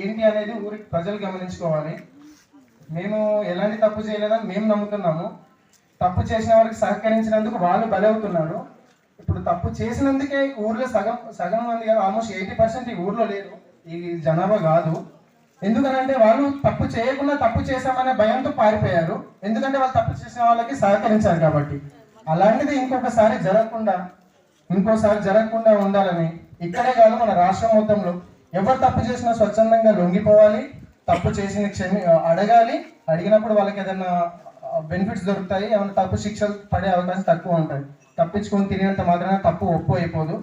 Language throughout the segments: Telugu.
ఏంటి అనేది ఊరికి ప్రజలు గమనించుకోవాలి. మేము ఎలాంటి తప్పు చేయలేదని మేము నమ్ముతున్నాము. తప్పు చేసిన వారికి సహకరించినందుకు వాళ్ళు బలవుతున్నారు. ఇప్పుడు తప్పు చేసినందుకే ఊర్లో సగం సగం మంది కాదు ఆల్మోస్ట్ ఎయిటీ పర్సెంట్ ఈ ఊర్లో లేరు. ఈ జనాభా కాదు. ఎందుకనంటే వాళ్ళు తప్పు చేయకుండా తప్పు చేశామనే భయంతో పారిపోయారు. ఎందుకంటే వాళ్ళు తప్పు చేసిన వాళ్ళకి సహకరించారు కాబట్టి. అలాంటిది ఇంకొకసారి జరగకుండా ఇంకోసారి జరగకుండా ఉండాలని ఇక్కడే కాదు మన రాష్ట్రం మొత్తంలో. ఎవరు తప్పు చేసినా స్వచ్ఛందంగా లొంగిపోవాలి తప్పు చేసిన క్షమి అడగాలి. అడిగినప్పుడు వాళ్ళకి ఏదైనా బెనిఫిట్స్ దొరుకుతాయి. ఏమైనా తప్పు శిక్షలు పడే అవకాశం తక్కువ ఉంటాయి తప్పించుకొని తినేంత మాత్రమే తప్పు ఒప్పు అయిపోదు.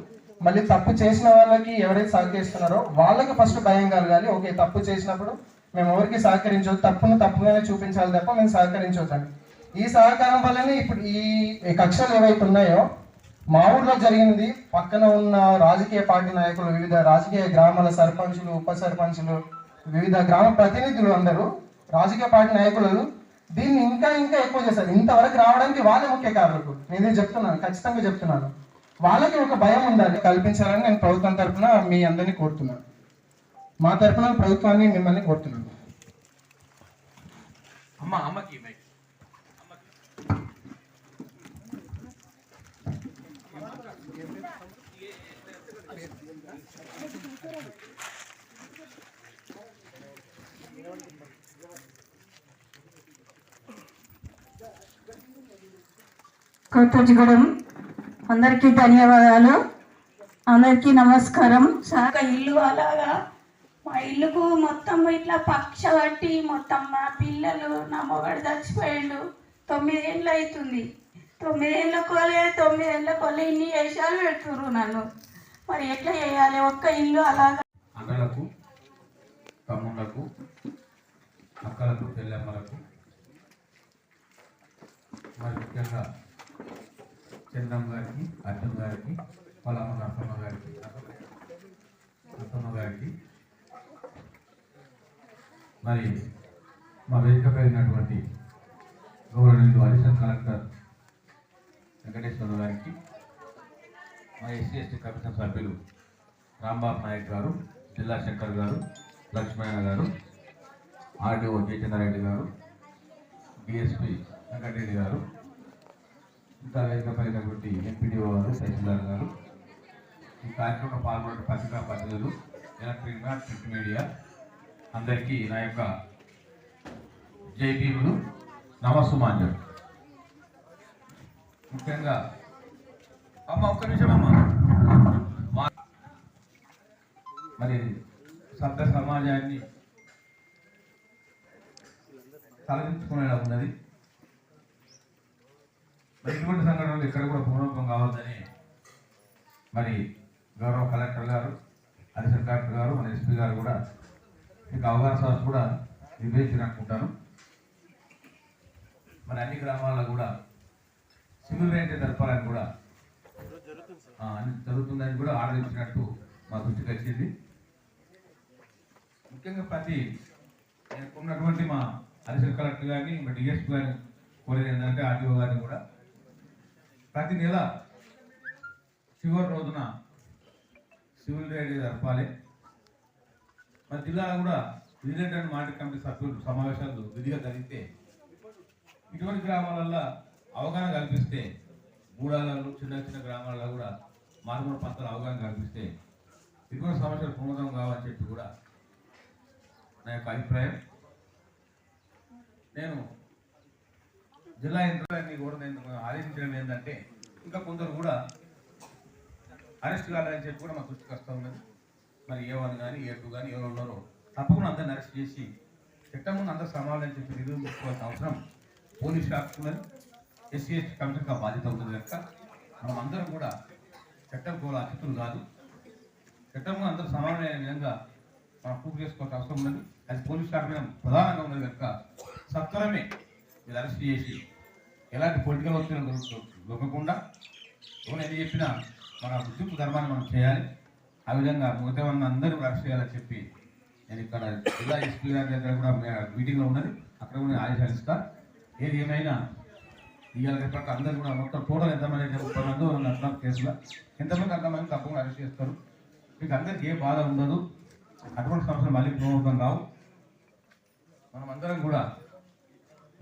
మళ్ళీ తప్పు చేసిన వాళ్ళకి ఎవరైతే సహకరిస్తున్నారో వాళ్ళకి ఫస్ట్ భయం కలగాలి. ఓకే తప్పు చేసినప్పుడు మేము ఎవరికి సహకరించవద్దు తప్పును తప్పుగానే చూపించాలి తప్ప మేము సహకరించవచ్చు ఈ సహకారం వల్లనే ఇప్పుడు ఈ ఈ కక్షలు ఏవైతే ఉన్నాయో మా ఊర్లో జరిగింది. పక్కన ఉన్న రాజకీయ పార్టీ నాయకులు వివిధ రాజకీయ గ్రామాల సర్పంచులు ఉప సర్పంచులు వివిధ గ్రామ ప్రతినిధులు అందరూ రాజకీయ పార్టీ నాయకులు దీన్ని ఇంకా ఇంకా ఎక్కువ చేశారు. ఇంతవరకు రావడానికి వాళ్ళే ముఖ్య కారణకు నేను చెప్తున్నాను ఖచ్చితంగా చెప్తున్నాను. వాళ్ళకి ఒక భయం ఉండాలి. కల్పించాలని నేను ప్రభుత్వం తరఫున మీ అందరినీ కోరుతున్నాను. మా తరఫున ప్రభుత్వాన్ని మిమ్మల్ని కోరుతున్నాను. అమ్మ అమ్మకి మైక్ కొత్తగూడెం అందరికీ ధన్యవాదాలు. అందరికీ నమస్కారం. సార్ ఇల్లు అలాగా. మా ఇల్లుకు మొత్తం ఇట్లా పక్ష పట్టి మొత్తం మా పిల్లలు నా మొగడు చచ్చిపోయాడు. తొమ్మిదేళ్ళు అవుతుంది. తొమ్మిదేళ్ళ కోలే తొమ్మిదేళ్ళ కోలే ఇన్ని వేషాలు పెడుతుర్రు నన్ను. మరి ఎట్లా చేయాలి? ఒక్క ఇల్లు అలాగా? అన్నలకు తమ్ముళ్ళకు అక్కలకు పెళ్ళమ్మలకు మరి ముఖ్యంగా చంద్రమ్మ గారికి అర్జున్ గారికి వాళ్ళ అమ్మ నరసమ్మ గారికి నరసమ్మ గారికి మరి మా వేదిక పెరిగినటువంటి గౌరవనీయులు అడిషనల్ కలెక్టర్ వెంకటేశ్వర గారికి మా ఎస్సీ ఎస్టీ కమిషన్ సభ్యులు రాంబాబు నాయక్ గారు జిల్లా శంకర్ గారు లక్ష్మణ గారు ఆర్డీఓ జితేంద్రారెడ్డి గారు డిఎస్పి వెంకటరెడ్డి గారు ఇంకా వేదిక పైనటువంటి ఎంపీడీఓ గారు తహసీల్దార్ గారు ఈ కార్యక్రమంలో పాల్గొన్న పత్రికా ప్రతినిధులు ఎలక్ట్రిక్ ప్రింట్ మీడియా అందరికీ నా యొక్క జైబీలు నమస్సుమాంజలు. ముఖ్యంగా. అమ్మ ఒక్క నిమిషం అమ్మ. మరి సభ్య సమాజాన్ని తలదించుకునేలా ఉన్నది ఇటువంటి సంఘటనలు ఇక్కడ కూడా పూర్వకం కావద్దని మరి గౌరవ కలెక్టర్ గారు అడిషనల్ కలెక్టర్ గారు మన ఎస్పీ గారు కూడా ఇంకా అవకాశాలు కూడా నిర్వహించినట్టుకుంటాను మరి అన్ని గ్రామాల్లో కూడా సివిల్ రైట్ జరపాలని కూడా జరుగుతుందని కూడా ఆర్డర్ ఇచ్చినట్టు మా దృష్టికి వచ్చింది. ముఖ్యంగా ప్రతి ఉన్నటువంటి మా అడిషనల్ కలెక్టర్ గారిని మా డిఎస్పీ గారిని కోరేది ఏంటంటే ఆర్టీఓ గారిని కూడా ప్రతి నెల చివరి రోజున సివిల్ రైడ్ జరపాలి. మన జిల్లా కూడా విజిలెంట్ అండ్ మార్కెట్ కమిటీ సభ్యులు సమావేశాలు విధిగా జరిగితే ఇటువంటి గ్రామాలల్లో అవగాహన కల్పిస్తే గూడాలలో చిన్న చిన్న గ్రామాలలో కూడా మారుమూల ప్రాంతాల అవగాహన కల్పిస్తే ఇటువంటి సమస్యలు పునరుద్ధం కావాలని చెప్పి కూడా నా యొక్క అభిప్రాయం. నేను జిల్లా యంత్రాన్ని కూడా నేను ఆదేశించడం ఏంటంటే ఇంకా కొందరు కూడా అరెస్ట్ కావాలని చెప్పి కూడా మా దృష్టికి వస్తూ ఉన్నది. మరి ఏ వన్ కానీ ఏ టూ కానీ ఎవరు ఉన్నారో తప్పకుండా అందరిని అరెస్ట్ చేసి చట్టం ముందు అందరూ సమాధానం చెప్పి నిరూపించుకోవాల్సిన అవసరం పోలీస్ శాఖకు ఉన్నది. ఎస్సీ ఎస్టీ కమిషన్గా బాధ్యత ఉంటుంది కనుక మనం అందరం కూడా చట్టం కూడా అతిథులు కాదు. చట్టంలో అందరూ సమానమైన విధంగా మనం పూర్తి చేసుకోవాల్సిన అవసరం ఉన్నది. అది పోలీస్ శాఖ మీద ప్రధానంగా ఉన్నది కనుక సత్వరమే మీరు అరెస్ట్ చేసి ఎలాంటి పొలిటికల్ ఒత్తిడి దొరకకుండా ఎవరు ఏది చెప్పినా మన గుర్తింపు ధర్మాన్ని మనం చేయాలి. ఆ విధంగా మిగతా వాళ్ళని అందరూ అరెస్ట్ చేయాలని చెప్పి నేను ఇక్కడ జిల్లా ఎస్పీ గారి దగ్గర కూడా మీటింగ్లో ఉన్నది. అక్కడ కూడా ఆదేశాలు ఇస్తాను ఏది ఏమైనా ఇవాళ రేపటి అందరూ కూడా మొత్తం టోటల్ ఎంతమంది అయితే ముప్పై మంది అంటున్నారు కేసులో ఎంతమంది అంతమంది తప్పకుండా అరెస్ట్ చేస్తారు. మీకు అందరికీ ఏ బాధ ఉండదు. అటువంటి సమస్యలు మళ్ళీ పునరుద్ధం కావు. మనం అందరం కూడా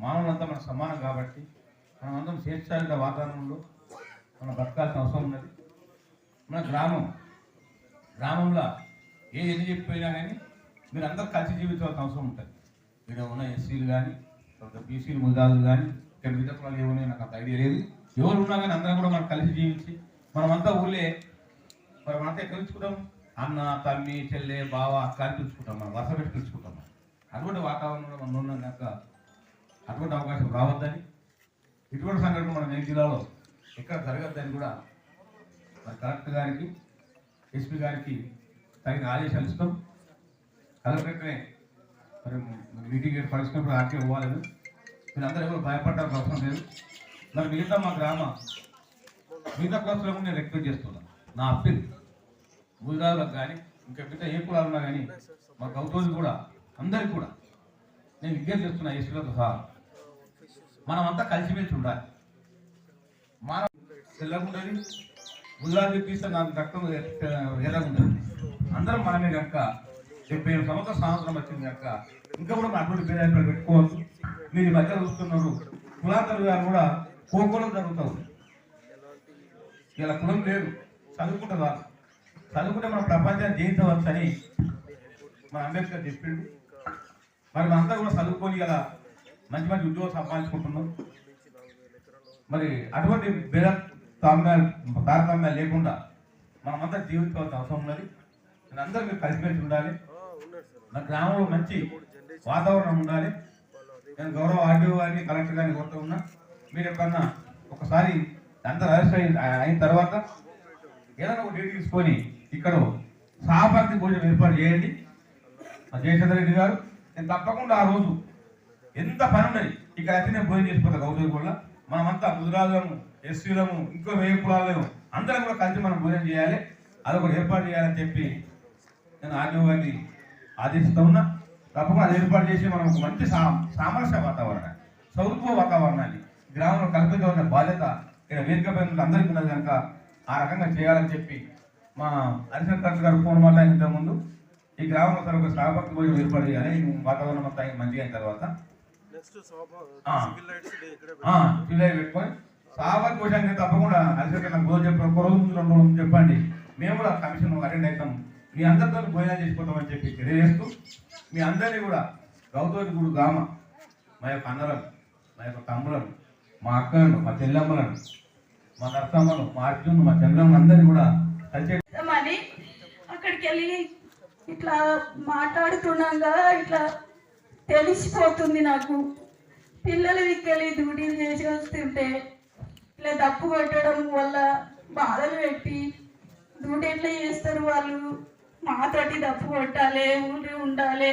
మానవులంతా మన సమానం కాబట్టి మనం అందరం స్వేచ్ఛాయుత వాతావరణంలో మనం బతకాల్సిన అవసరం ఉన్నది. మన గ్రామం గ్రామంలో ఏ ఎన్ని చెప్పిపోయినా కానీ మీరు అందరూ కలిసి జీవించాల్సిన అవసరం ఉంటుంది. ఇక్కడ ఉన్న ఎస్సీలు కానీ తర్వాత బీసీలు ముదాదులు కానీ ఇక్కడ మిగతా కులాలు నాకు అంత ఐడియా లేదు. ఎవరు ఉన్నా కానీ అందరం కూడా మనం కలిసి జీవించి మనమంతా ఊళ్ళే మరి మనంతా ఎక్కడ పిలుచుకుంటాం అన్న తమ్మి చెల్లె బావ అక్క అని పిలుచుకుంటాం మనం వరుస పెట్టి పిలుచుకుంటాం మనం. అటువంటి వాతావరణంలో మనం ఉన్నాం కనుక అటువంటి అవకాశం రావద్దని ఇటువంటి సంఘటన మన నెల జిల్లాలో ఎక్కడ జరగద్దని కూడా మరి కలెక్టర్ గారికి ఎస్పీ గారికి తగిన ఆదేశాలు ఇస్తాం. కలెక్టర్నే మరి మీటింగ్ పరిస్థితున్నప్పుడు ఆర్కే పోవాలని మీరు అందరూ ఎవరు భయపడాల్సిన అవసరం లేదు. మరి మిగతా మా గ్రామ మిగతా క్లాసులో నేను రిక్వెస్ట్ చేస్తున్నాను నా అప్పీల్ గుజరాత్లకు కానీ ఇంకా మిగతా ఏ కులాలు ఉన్నా కానీ మా గౌతోజు కూడా అందరికి కూడా నేను విజ్ఞప్తి చేస్తున్నా ఎస్పీలతో సహా. మనం అంతా కలిసిమెలిసి ఉండాలి. మానవ తెల్లగుండదు గుజరాత్ తీస్తే నాకు రక్తం ఎర్రగుండదు అందరం మనమే కనుక డెబ్బై ఏడు సంవత్సరాల సంవత్సరం వచ్చింది కనుక ఇంకా కూడా మన అటువంటి పెట్టుకోవచ్చు మీరు ఈ మధ్య చూస్తున్నారు. కులాతలు గారు కూడా కోకోలో జరుగుతారు ఇలా కులం లేదు. చదువుకుంటారు వాళ్ళు చదువుకుంటే మన ప్రపంచాన్ని జయించవచ్చు అని మన అంబేద్కర్ చెప్పిండు. మరి మనంతా కూడా చదువుకొని ఇలా మంచి మంచి ఉద్యోగం సంపాదించుకుంటున్నాం. మరి అటువంటి భేద తామ్యాలు తారతమ్యాలు లేకుండా మనమంతా జీవించవలసిన అవసరం ఉన్నది. నేను అందరూ మీరు కలిసిమెలిసి ఉండాలి. నా గ్రామంలో మంచి వాతావరణం ఉండాలి. నేను గౌరవ ఆర్డీఓ గారిని కలెక్టర్ గారిని కోరుతూ ఉన్నా మీరు ఎప్పుడన్నా ఒకసారి అందరూ అరెస్ట్ అయిన అయిన తర్వాత ఏదైనా ఒక డేట్ తీసుకొని ఇక్కడ సహపతి భోజనం ఏర్పాటు చేయండి. మా జయచంద్ర రెడ్డి గారు నేను తప్పకుండా ఆ రోజు ఎంత పని ఉన్నది ఇక్కడ అయితే నేను భోజనం చేసిపోతా గౌరవ కూడా మనమంతా గుజరాత్లము ఎస్సీలము ఇంకో వేయ కులాలము అందరం కూడా కలిసి మనం భోజనం చేయాలి. అదొకటి ఏర్పాటు చేయాలని చెప్పి నేను ఆర్డీఓ గారిని ఆదేశిస్తా ఉన్నా. తప్పకుండా అది ఏర్పాటు చేసి మనం ఒక మంచి సా సామరస్య వాతావరణాన్ని సౌరభ వాతావరణాన్ని గ్రామంలో కల్పించవలసిన బాధ్యత ఇక్కడ వేదిక పైన ఉన్న అందరికీ ఉన్నది కనుక ఆ రకంగా చేయాలని చెప్పి మా అడిషనల్ కలెక్టర్ గారు ఫోన్ మాట్లాడిన ముందు ఈ గ్రామంలో సార్ ఒక స్థాపక భోజనం ఏర్పాటు చేయాలి. వాతావరణం అంతా మంచిగా అయిన తర్వాత. పిల్లలు పెట్టుకొని సాబత్ భోజనానికి తప్పకుండా అడిషనల్ నాకు రోజు చెప్పండి ఒక రోజు ముందు రెండు రోజులు చెప్పండి. మేము కూడా కమిషన్ అటెండ్ అవుతాం. మీ అందరితో భోజనం చేసిపోతామని చెప్పి తెలియజేస్తూ మీ అందరినీ కూడా గౌతమి గుడు గ్రామ మా యొక్క అన్నలను మా యొక్క తమ్ములను మా అక్కలను మా చెల్లెమ్మలను మా నర్సమ్మను మా అర్జును మా చంద్రమ్మ అందరినీ కూడా కలిసే అక్కడికి వెళ్ళి ఇట్లా మాట్లాడుతున్నాగా ఇట్లా తెలిసిపోతుంది నాకు. పిల్లల దిక్కెళ్ళి డ్యూటీలు చేసి వస్తుంటే ఇట్లా తప్పు కొట్టడం వల్ల బాధలు పెట్టి డ్యూటీ ఎట్లా చేస్తారు వాళ్ళు? మాతోటి తప్పు కొట్టాలి ఊరి ఉండాలి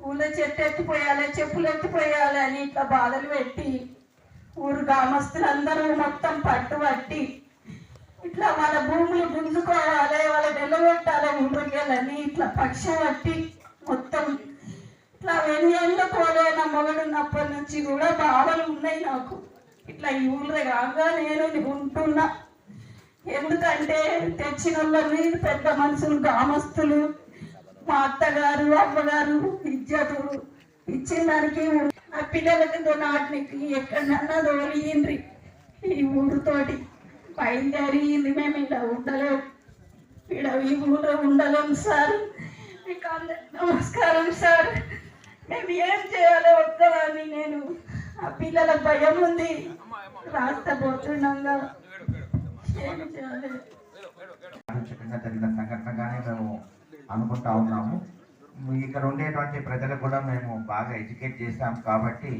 ఊళ్ళో చెట్టు ఎత్తిపోయాలి చెప్పులు ఎత్తిపోయాలి అని ఇట్లా బాధలు పెట్టి ఊరు గ్రామస్తులందరూ మొత్తం పట్టుబట్టి ఇట్లా వాళ్ళ భూములు గుంజుకోవాలి వాళ్ళ నిలబెట్టాలి ఊరికెళ్ళని ఇట్లా పక్ష పట్టి మొత్తం ఇట్లా వెన్నెల్లో పోలే నా మొగడున్నప్పటి నుంచి కూడా బాధలు ఉన్నాయి నాకు. ఇట్లా ఈ ఊళ్ళో కాగా నేను ఉంటున్నా. ఎందుకంటే తెచ్చిన వాళ్ళని పెద్ద మనుషులు గ్రామస్తులు మా అత్తగారు అమ్మగారు ఇజ్జతు ఇచ్చిన దానికి నా పిల్లలకి నాటికి ఎక్కడన్నా తోలిండ్రి ఈ ఊరితోటి బయలుదేరింది మేము. ఇలా ఉండలేము ఇక్కడ ఈ ఊళ్ళో ఉండలేము సార్. మీకు అందరికి నమస్కారం సార్. మేము ఏం చేయాలో వద్దామని నేను. ఆ పిల్లల భయం ఉంది. రాస్తా పోతున్నాం కదా చేయాలి జరిగిన సంఘటనగానే మేము అనుకుంటా ఉన్నాము. ఇక్కడ ఉండేటువంటి ప్రజలకు కూడా మేము బాగా ఎడ్యుకేట్ చేశాం కాబట్టి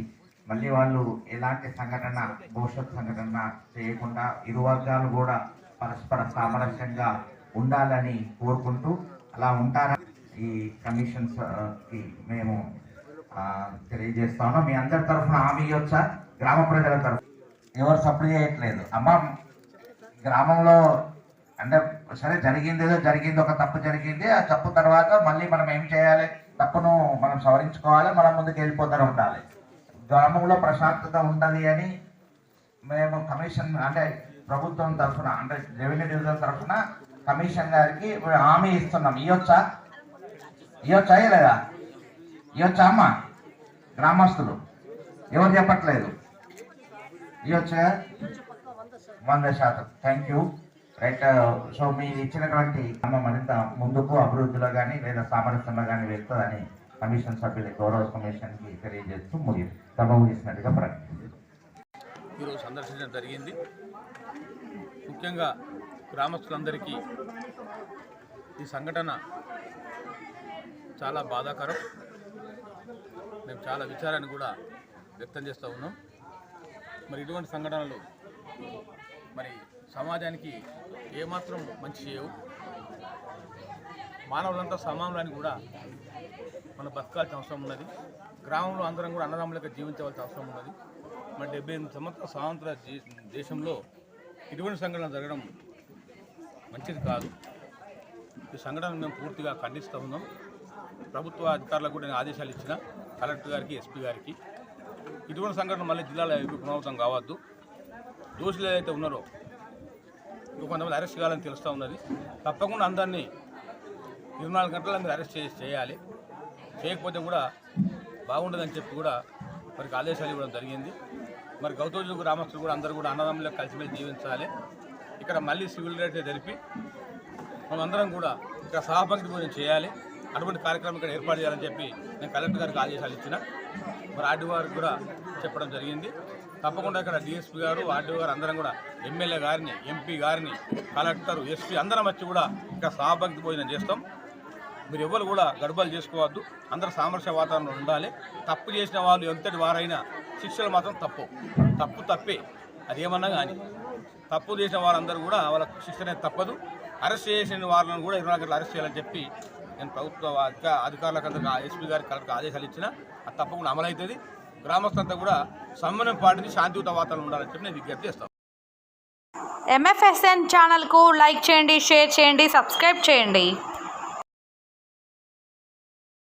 మళ్ళీ వాళ్ళు ఎలాంటి సంఘటన భవిష్యత్ సంఘటన చేయకుండా ఇరు వర్గాలు కూడా పరస్పర సామరస్యంగా ఉండాలని కోరుకుంటూ అలా ఉంటారని ఈ కమిషన్స్కి మేము ఆ, తెలియజేస్తాను మీ అందరి తరఫున హామీ ఇవ్వచ్చా? గ్రామ ప్రజల తరఫున. ఎవరు సప్లై చేయట్లేదు. అమ్మ గ్రామంలో అంటే సరే జరిగింది ఏదో జరిగింది ఒక తప్పు జరిగింది ఆ తప్పు తర్వాత మళ్ళీ మనం ఏం చేయాలి? తప్పును మనం సవరించుకోవాలి మనం ముందుకు వెళ్ళిపోతూ ఉండాలి. గ్రామంలో ప్రశాంతత ఉండాలి అని మేము కమిషన్ అంటే ప్రభుత్వం తరఫున అంటే రెవెన్యూ డివిజన్ తరఫున కమిషన్ గారికి హామీ ఇస్తున్నాం. ఇవ్వచ్చా ఇవ్వచ్చా లేదా ఇవ్వచ్చా అమ్మ? గ్రామస్తులు. ఎవరు చెప్పట్లేదు? ఇవ్వచ్చా వంద శాతం. థ్యాంక్ యూ రైట్ సో మీరు ఇచ్చినటువంటి అమ్మ మరింత ముందుకు అభివృద్ధిలో కానీ లేదా సామరస్యంలో కానీ వెళ్తుందని కమిషన్ సభ్యులు గౌరవ కమిషన్కి తెలియజేస్తూ ముగి సభ ముగిసినట్టుగా ప్రకటించారు. ఈరోజు సందర్శించడం జరిగింది. ముఖ్యంగా గ్రామస్తులందరికీ ఈ సంఘటన చాలా బాధాకరం. మేము చాలా విచారాన్ని కూడా వ్యక్తం చేస్తూ ఉన్నాం. మరి ఇటువంటి సంఘటనలు మరి సమాజానికి ఏమాత్రం మంచి చేయవు. మానవులంతా సమానులని కూడా మనం బతకాల్సిన అవసరం ఉన్నది. గ్రామంలో అందరం కూడా అన్నదమ్ములుగా జీవించవలసిన అవసరం ఉన్నది. మరి డెబ్బై ఎనిమిది సంవత్సరాల స్వాతంత్ర దేశంలో ఇటువంటి సంఘటన జరగడం మంచిది కాదు. ఈ సంఘటన మేము పూర్తిగా ఖండిస్తూ ఉన్నాం. ప్రభుత్వ అధికారులకు కూడా నేను ఆదేశాలు ఇచ్చిన కలెక్టర్ గారికి ఎస్పీ గారికి. ఇటువంటి సంఘటన మళ్ళీ జిల్లాలో పునరావృతం కావద్దు. దోషులు ఏదైతే ఉన్నారో కొంతమంది అరెస్ట్ కావాలని తెలుస్తూ ఉన్నది. తప్పకుండా అందరినీ ఇరవై నాలుగు గంటల మీరు అరెస్ట్ చేసి చేయాలి. చేయకపోతే కూడా బాగుండదని చెప్పి కూడా మరి ఆదేశాలు ఇవ్వడం జరిగింది. మరి గౌతమ గ్రామస్తులు కూడా అందరూ కూడా అన్నదమ్ములకు కలిసిమెలిసి జీవించాలి. ఇక్కడ మళ్ళీ సివిల్ రైట్స్ జరిపి మనమందరం కూడా ఇక్కడ సహపంక్తి పూజ చేయాలి. అటువంటి కార్యక్రమం ఇక్కడ ఏర్పాటు చేయాలని చెప్పి నేను కలెక్టర్ గారికి ఆదేశాలు ఇచ్చిన. మరి ఆర్డీ వారికి కూడా చెప్పడం జరిగింది. తప్పకుండా ఇక్కడ డిఎస్పీ గారు ఆర్డీ గారు అందరం కూడా ఎమ్మెల్యే గారిని ఎంపీ గారిని కలెక్టర్ ఎస్పీ అందరం వచ్చి కూడా ఇక్కడ సహభక్తి భోజనం చేస్తాం. మీరు ఎవరు కూడా గడబలు చేసుకోవద్దు. అందరూ సామరస్య వాతావరణం ఉండాలి. తప్పు చేసిన వాళ్ళు ఎంతటి వారైనా శిక్షలు మాత్రం తప్పు. తప్పు తప్పే. అది ఏమన్నా కానీ. తప్పు చేసిన వారందరూ కూడా వాళ్ళ శిక్ష అనేది తప్పదు. అరెస్ట్ చేసిన వాళ్ళని కూడా ఇరవై నాలుగు గంటలు అరెస్ట్ చేయాలని చెప్పి నేను ప్రభుత్వ అధికారులకు అందరికీ ఎస్పీ గారికి కలెక్టర్ ఆదేశాలు ఇచ్చిన. అది తప్పకుండా అమలవుతుంది. గ్రామస్తులంతా కూడా సమన్వయం పాటించి శాంతియుత వాతావరణం ఉండాలని చెప్పి నేను విజ్ఞప్తి చేస్తాను. ఎంఎఫ్ఎస్ఎన్ ఛానల్కు లైక్ చేయండి షేర్ చేయండి సబ్స్క్రైబ్ చేయండి.